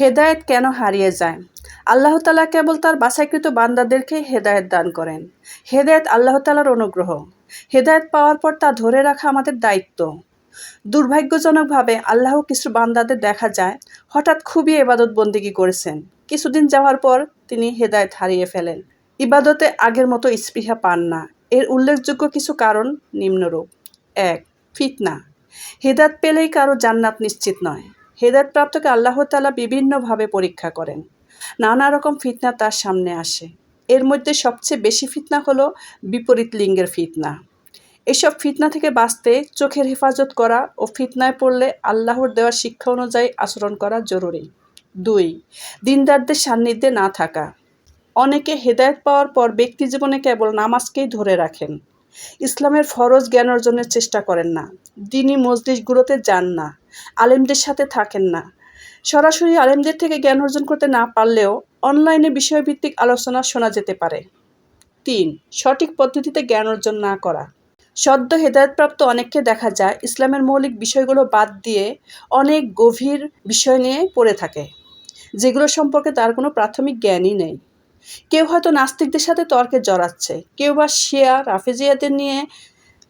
হেদায়েত কেন হারিয়ে যায়? আল্লাহ তালা কেবল তার বাছাইকৃত বান্দাদেরকেই হেদায়েত দান করেন। হেদায়েত আল্লাহ তালার অনুগ্রহ। হেদায়েত পাওয়ার পর তা ধরে রাখা আমাদের দায়িত্ব। দুর্ভাগ্যজনকভাবে আল্লাহ কিছু বান্দাদের দেখা যায়, হঠাৎ খুবই এবাদত বন্দিগি করেছেন। কিছুদিন যাওয়ার পর তিনি হেদায়েত হারিয়ে ফেলেন। ইবাদতে আগের মতো স্পৃহা পান না। এর উল্লেখযোগ্য কিছু কারণ নিম্নরূপ। এক, ফিতনা। হেদায়ত পেলেই কারও জান্নাত নিশ্চিত নয়। হেদায়ত প্রাপ্তকে আল্লাহ তালা বিভিন্নভাবে পরীক্ষা করেন। নানা রকম ফিতনা তার সামনে আসে। এর মধ্যে সবচেয়ে বেশি ফিতনা হলো বিপরীত লিঙ্গের ফিতনা। এসব ফিতনা থেকে বাঁচতে চোখের হেফাজত করা ও ফিতনায় পড়লে আল্লাহর দেওয়ার শিক্ষা অনুযায়ী আচরণ করা জরুরি। দুই, দিনদারদের সান্নিধ্যে না থাকা। অনেকে হেদায়ত পাওয়ার পর ব্যক্তি জীবনে কেবল নামাজকেই ধরে রাখেন। ইসলামের ফরজ জ্ঞান অর্জনের চেষ্টা করেন না। দিনই মসজিদগুলোতে যান না। আলেমদের সাথে থাকেন না। সরাসরি আলেমদের থেকে জ্ঞান অর্জন করতে না পারলেও অনলাইনে বিষয়ভিত্তিক আলোচনা শোনা যেতে পারে। তিন, সঠিক পদ্ধতিতে জ্ঞান অর্জন না করা। সদ্য হেদায়তপ্রাপ্ত অনেককে দেখা যায় ইসলামের মৌলিক বিষয়গুলো বাদ দিয়ে অনেক গভীর বিষয় নিয়ে পড়ে থাকে, যেগুলো সম্পর্কে তার কোনো প্রাথমিক জ্ঞানই নেই। কেউ হয়তো নাস্তিকদের সাথে তর্কে জড়াচ্ছে, কেউ বা শিয়া, রাফেজিয়াদের নিয়ে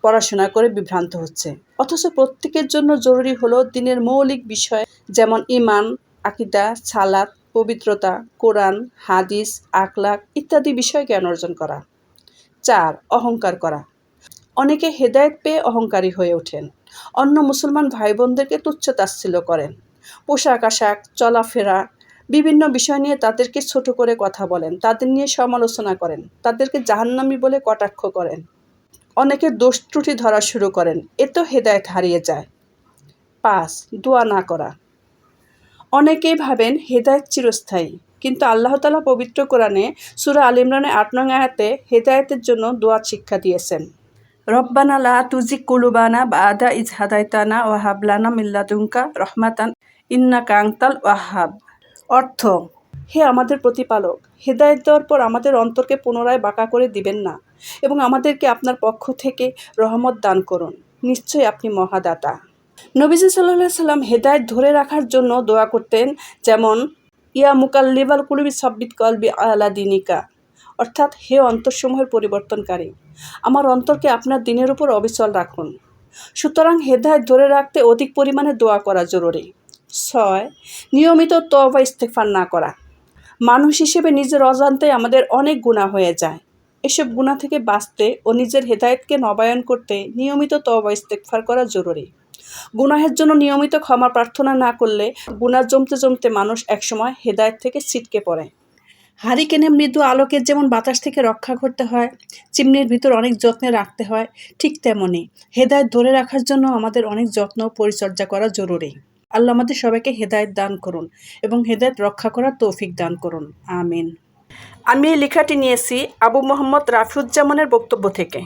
পড়াশোনা করে বিভ্রান্ত হচ্ছে। অথচ প্রত্যেকের জন্য জরুরি হলো দিনের মৌলিক বিষয় যেমন ইমান আকিদা, সালাত, পবিত্রতা, কোরআন, হাদিস আকলাক ইত্যাদি বিষয় জ্ঞান অর্জন করা। চার, অহংকার করা। অনেকে হেদায়েত পেয়ে অহংকারী হয়ে ওঠেন। অন্য মুসলমান ভাই বোনদেরকে তুচ্ছ তাচ্ছিল্য করেন। পোশাক আশাক, চলাফেরা, বিভিন্ন বিষয় নিয়ে তাদেরকে ছোট করে কথা বলেন। তাদের নিয়ে সমালোচনা করেন। তাদেরকে জাহান্নামি বলে কটাক্ষ করেন। অনেকে দোষ ত্রুটি ধরা শুরু করেন এতেও হেদায়েত হারিয়ে যায়। পাঁচ, দোয়া না করা। অনেকেই ভাবেন হেদায়েত চিরস্থায়ী, কিন্তু আল্লাহ তালা পবিত্র কোরআনে সুরা আল ইমরানের আট নং আয়াতে হেদায়েতের জন্য দোয়া শিক্ষা দিয়েছেন। রব্বানা লা তুজিক কুলুবানা বা আদা ইজ হাদাইতানা ওয়াহাবলানা মিল্লাদুঙ্কা রহমাতান ইন্না কাংতাল ওয়াহাব। অর্থ হে আমাদের প্রতিপালক, হেদায়ত দেওয়ার পর আমাদের অন্তরকে পুনরায় বাঁকা করে দিবেন না এবং আমাদেরকে আপনার পক্ষ থেকে রহমত দান করুন। নিশ্চয়ই আপনি মহাদাতা। নবীজি সাল্লাহ সাল্লাম হেদায়ত ধরে রাখার জন্য দোয়া করতেন, যেমন, ইয়া মুকাল্লিবাল কুলুবি সাব্বিত কলবি আলা দিনিকা। অর্থাৎ, হে অন্তরসমূহের পরিবর্তনকারী, আমার অন্তরকে আপনার দিনের উপর অবিচল রাখুন। সুতরাং হেদায়ত ধরে রাখতে অধিক পরিমাণে দোয়া করা জরুরি। ছয়, নিয়মিত তবা ইস্তেফার না করা। মানুষ হিসেবে নিজের অজান্তে আমাদের অনেক গুণা হয়ে যায়। এসব গুণা থেকে বাঁচতে ও নিজের হেদায়েতকে নবায়ন করতে নিয়মিত তবা ইস্তেকফার করা জরুরি। গুনাহের জন্য নিয়মিত ক্ষমা প্রার্থনা না করলে গুণা জমতে জমতে মানুষ একসময় হেদায়েত থেকে ছিটকে পড়ে। হারিকেনে মৃদু আলোকের যেমন বাতাস থেকে রক্ষা করতে হয়, চিমনির ভিতর অনেক যত্নে রাখতে হয়, ঠিক তেমনই হেদায়েত ধরে রাখার জন্য আমাদের অনেক যত্ন পরিচর্যা করা জরুরি। আল্লাহ আমাদের সবাইকে হেদায়ত দান করুন এবং হেদায়ত রক্ষা করার তৌফিক দান করুন। আমিন। আমি এই লেখাটি নিয়েছি আবু মোহাম্মদ রাফিউজ্জামানের বক্তব্য থেকে।